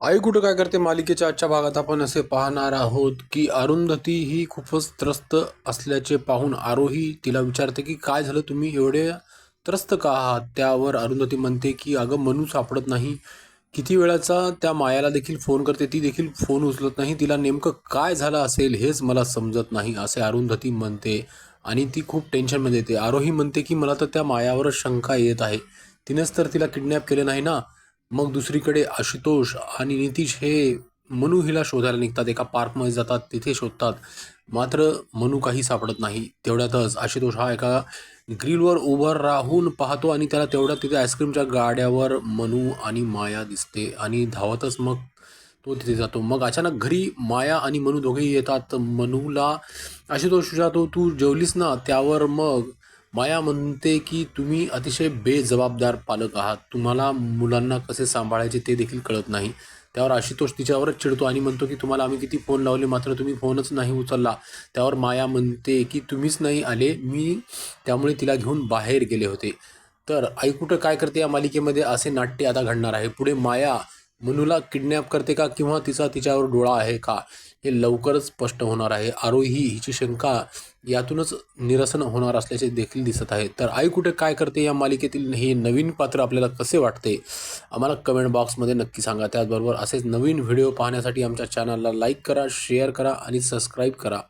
आई कुठं काय करते? मालिकेच्या आजच्या भागात आपण असे पाहणार आहोत की अरुंधती ही खूपच त्रस्त असल्याचे पाहून आरोही तिला विचारते की काय झालं? तुम्ही एवढे त्रस्त का आहात? त्यावर अरुंधती म्हणते की अगं मनू सापडत नाही. किती वेळाचा त्या मायाला देखील फोन करते ती देखील फोन उचलत नाही. तिला नेमकं काय झालं असेल हेच मला समजत नाही असे अरुंधती म्हणते आणि ती खूप टेन्शनमध्ये येते. आरोही म्हणते की मला तर त्या मायावरच शंका येत आहे. तिनेच तर तिला किडनॅप केलं नाही ना? मग दुसरीकडे आशुतोष आणि नितीश हे मनू हिला शोधायला निघतात. एका पार्कमध्ये जातात तिथे शोधतात. मात्र मनू काही सापडत नाही. तेवढ्यातच आशुतोष हा एका ग्रिलवर उभं राहून पाहतो आणि त्याला तेवढ्यात तिथे आईस्क्रीमच्या गाड्यावर मनू आणि माया दिसते आणि धावतच मग तो तिथे जातो. मग अचानक घरी माया आणि मनू दोघेही येतात. मनूला आशुतोष विचारतो तू जेवलीस ना त्यावर मग माया म्हणते की तुम्ही अतिशय बेजबाबदार पालक आहात. तुम्हाला मुलांना कसे सांभाळायचे ते देखील कळत नाही. त्यावर आशुतोष तिच्यावरच चिडतो आणि म्हणतो की तुम्हाला आम्ही किती फोन लावले मात्र तुम्ही फोनच नाही उचलला. त्यावर माया म्हणते की तुम्हीच नाही आले मी त्यामुळे तिला घेऊन बाहेर गेले होते. तर आई कुठं काय करते या मालिकेमध्ये? असे नाट्य आता घडणार आहे. पुढे माया मनूला किडनॅप करते का? किंवा तिचा तिच्यावर डोळा आहे का? हे लवकरच स्पष्ट होणार आहे. आरोही हिची शंका यातूनच निरसन होणार असल्याचे देखील दिसत आहे. तर आई कुठे काय करते या मालिकेतील हे नवीन पात्र आपल्याला कसे वाटते? आम्हाला कमेंट बॉक्समध्ये नक्की सांगा. त्याचबरोबर असेच नवीन व्हिडिओ पाहण्यासाठी आमच्या चॅनलला लाईक करा शेअर करा आणि सबस्क्राईब करा.